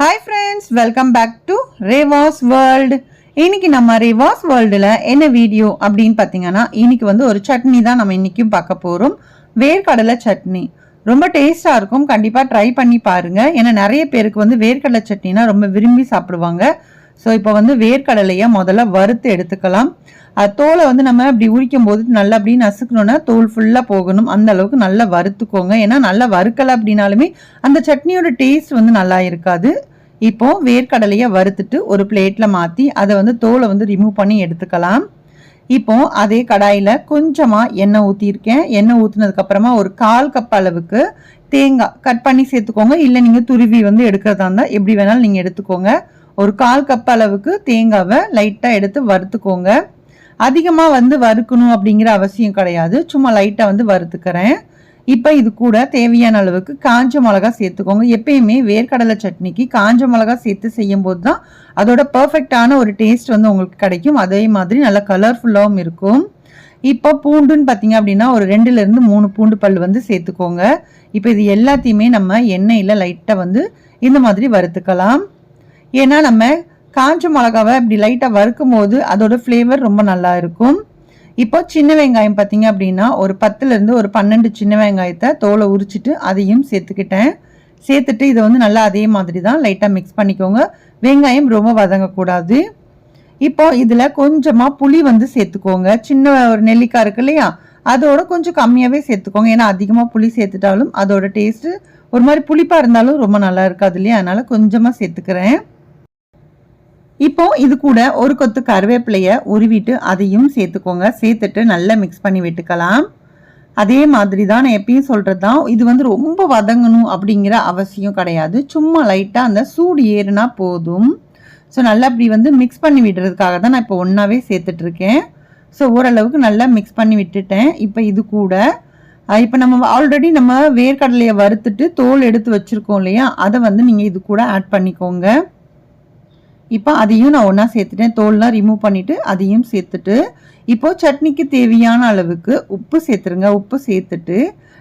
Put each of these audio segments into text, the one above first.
Hi friends welcome back to Reva's world இன்னைக்கு நம்ம ரேவாஸ் வேர்ல்டில் என்ன வீடியோ அப்படின்னு பார்த்தீங்கன்னா இன்னைக்கு வந்து ஒரு சட்னி தான் நம்ம இன்றைக்கும் பார்க்க போகிறோம் வேர்க்கடலை சட்னி. ரொம்ப டேஸ்டாக இருக்கும். கண்டிப்பாக ட்ரை பண்ணி பாருங்கள் ஏன்னா நிறைய பேருக்கு வந்து வேர்க்கடலை சட்னினா ரொம்ப விரும்பி சாப்பிடுவாங்க. ஸோ இப்போ வந்து வேர்க்கடலையை முதல்ல வறுத்து எடுத்துக்கலாம். தோலை வந்து நம்ம அப்படி உரிக்கும் போது நல்லா அப்படி நசுக்கணும்னா தோல் ஃபுல்லாக போகணும். அந்த அளவுக்கு நல்லா வறுத்துக்கோங்க. ஏன்னா நல்லா வறுக்கலை அப்படின்னாலுமே அந்த சட்னியோட டேஸ்ட் வந்து நல்லா இருக்காது. இப்போ வேர்க்கடலையை வறுத்துட்டு ஒரு பிளேட்டில் மாற்றி அதை வந்து தோலை வந்து ரிமூவ் பண்ணி எடுத்துக்கலாம். இப்போ அதே கடாயில் கொஞ்சமாக எண்ணெய் ஊற்றிருக்கேன் எண்ணெய் ஊற்றினதுக்கப்புறமா ஒரு கால் கப் அளவுக்கு தேங்காய். கட் பண்ணி சேர்த்துக்கோங்க. இல்லை நீங்கள் துருவி வந்து எடுக்கிறதா இருந்தால் எப்படி வேணாலும் நீங்கள் எடுத்துக்கோங்க. ஒரு கால் கப் அளவுக்கு தேங்காவை லைட்டாக எடுத்து வறுத்துக்கோங்க. அதிகமாக வந்து வறுக்கணும் அப்படிங்கிற அவசியம் கிடையாது. சும்மா லைட்டாக வந்து வறுத்துக்கிறேன். இப்போ இது கூட தேவையான அளவுக்கு காஞ்ச மிளகா சேர்த்துக்கோங்க. எப்பயுமே வேர்க்கடலை சட்னிக்கு காஞ்ச மிளகா சேர்த்து செய்யும் போது தான் அதோட பர்ஃபெக்டான ஒரு டேஸ்ட் வந்து உங்களுக்கு கிடைக்கும். அதே மாதிரி நல்லா கலர்ஃபுல்லாகவும் இருக்கும். இப்போ பூண்டுன்னு பார்த்தீங்க அப்படின்னா ஒரு ரெண்டுலேருந்து மூணு பூண்டு பல் வந்து சேர்த்துக்கோங்க. இப்போ இது எல்லாத்தையுமே நம்ம எண்ணெயில் லைட்டாக வந்து இந்த மாதிரி வறுத்துக்கலாம். ஏன்னா நம்ம காஞ்ச மிளகாவை இப்படி லைட்டாக வறுக்கும் போது அதோட ஃப்ளேவர் ரொம்ப நல்லா இருக்கும். இப்போ சின்ன வெங்காயம் பார்த்தீங்க அப்படின்னா ஒரு பத்துலேருந்து ஒரு பன்னெண்டு சின்ன வெங்காயத்தை தோலை உரிச்சிட்டு அதையும் சேர்த்துக்கிட்டேன். சேர்த்துட்டு இதை வந்து நல்லா அதே மாதிரி தான் லைட்டாக மிக்ஸ் பண்ணிக்கோங்க. வெங்காயம் ரொம்ப வதங்கக்கூடாது. இப்போ இதில் கொஞ்சமாக புளி வந்து சேர்த்துக்கோங்க. சின்ன ஒரு நெல்லிக்காய் இருக்கு இல்லையா? அதோட கொஞ்சம் கம்மியாகவே சேர்த்துக்கோங்க. ஏன்னா அதிகமாக புளி சேர்த்துட்டாலும் அதோட டேஸ்ட்டு ஒரு மாதிரி புளிப்பாக இருந்தாலும் ரொம்ப நல்லா இருக்காது இல்லையா? அதனால் கொஞ்சமாக சேர்த்துக்கிறேன். இப்போ இது கூட ஒரு கொத்து கருவேப்பிலையை உருவிட்டு அதையும் சேர்த்துக்கோங்க. சேர்த்துட்டு நல்லா மிக்ஸ் பண்ணி விட்டுக்கலாம். அதே மாதிரி தான் நான் எப்பயும் சொல்கிறது தான் இது வந்து ரொம்ப வதங்கணும் அப்படிங்கிற அவசியம் கிடையாது. சும்மா லைட்டாக அந்த சூடு ஏறுனா போதும். ஸோ நல்லா அப்படி வந்து மிக்ஸ் பண்ணி விடுறதுக்காக தான் நான் இப்போ ஒன்றாவே சேர்த்துட்ருக்கேன். ஸோ ஓரளவுக்கு நல்லா மிக்ஸ் பண்ணி விட்டுட்டேன். இப்போ இது கூட இப்போ நம்ம ஆல்ரெடி நம்ம வேர்க்கடலையை வறுத்துட்டு தோல் எடுத்து வச்சுருக்கோம் இல்லையா? அதை வந்து நீங்கள் இது கூட ஆட் பண்ணிக்கோங்க. இப்போ அதையும் நான் ஒன்றா சேர்த்துட்டேன். தோல்லாம் ரிமூவ் பண்ணிவிட்டு அதையும் சேர்த்துட்டு இப்போது சட்னிக்கு தேவையான அளவுக்கு உப்பு சேர்த்துருங்க. உப்பு சேர்த்துட்டு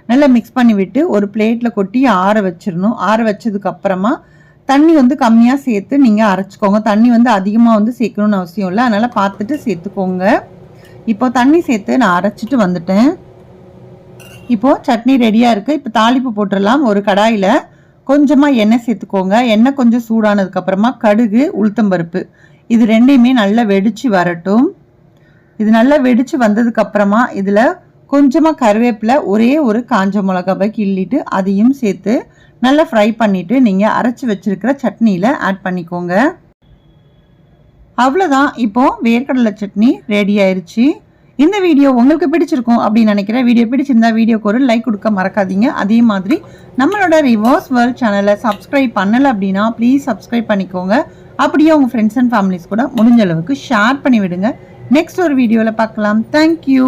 நல்லா மிக்ஸ் பண்ணிவிட்டு ஒரு பிளேட்டில் கொட்டி ஆற வச்சிடணும். ஆற வச்சதுக்கப்புறமா தண்ணி வந்து கம்மியாக சேர்த்து நீங்கள் அரைச்சிக்கோங்க. தண்ணி வந்து அதிகமாக வந்து சேர்க்கணும்னு அவசியம் இல்லை. அதனால் பார்த்துட்டு சேர்த்துக்கோங்க. இப்போ தண்ணி சேர்த்து நான் அரைச்சிட்டு வந்துட்டேன். இப்போது சட்னி ரெடியாக இருக்குது இப்போ தாளிப்பு போட்டுடலாம். ஒரு கடாயில் கொஞ்சமாக எண்ணெய் சேர்த்துக்கோங்க. எண்ணெய் கொஞ்சம் சூடானதுக்கப்புறமா கடுகு உளுத்தம்பருப்பு இது ரெண்டையுமே நல்லா வெடித்து வரட்டும். இது நல்லா வெடித்து வந்ததுக்கப்புறமா இதில் கொஞ்சமாக கருவேப்பிலை ஒரே ஒரு காஞ்ச மிளகாவை கிள்ளிட்டு அதையும் சேர்த்து நல்லா ஃப்ரை பண்ணிவிட்டு நீங்கள் அரைச்சி வச்சுருக்கிற சட்னியில் ஆட் பண்ணிக்கோங்க. அவ்வளோதான் இப்போது வேர்க்கடலை சட்னி ரெடி ஆயிடுச்சு இந்த வீடியோ உங்களுக்கு பிடிச்சிருக்கும் அப்படின்னு நினைக்கிறேன் வீடியோ பிடிச்சிருந்தா வீடியோக்கு ஒரு லைக் கொடுக்க மறக்காதீங்க. அதே மாதிரி நம்மளோட ரிவர்ஸ் வேர்ல்ட் சேனலை சப்ஸ்கிரைப் பண்ணலை அப்படின்னா ப்ளீஸ் சப்ஸ்கிரைப் பண்ணிக்கோங்க. அப்படியே உங்கள் ஃப்ரெண்ட்ஸ் அண்ட் ஃபேமிலிஸ் கூட முடிஞ்ச அளவுக்கு ஷேர் பண்ணி விடுங்க நெக்ஸ்ட் ஒரு வீடியோவில் பார்க்கலாம். தேங்க்யூ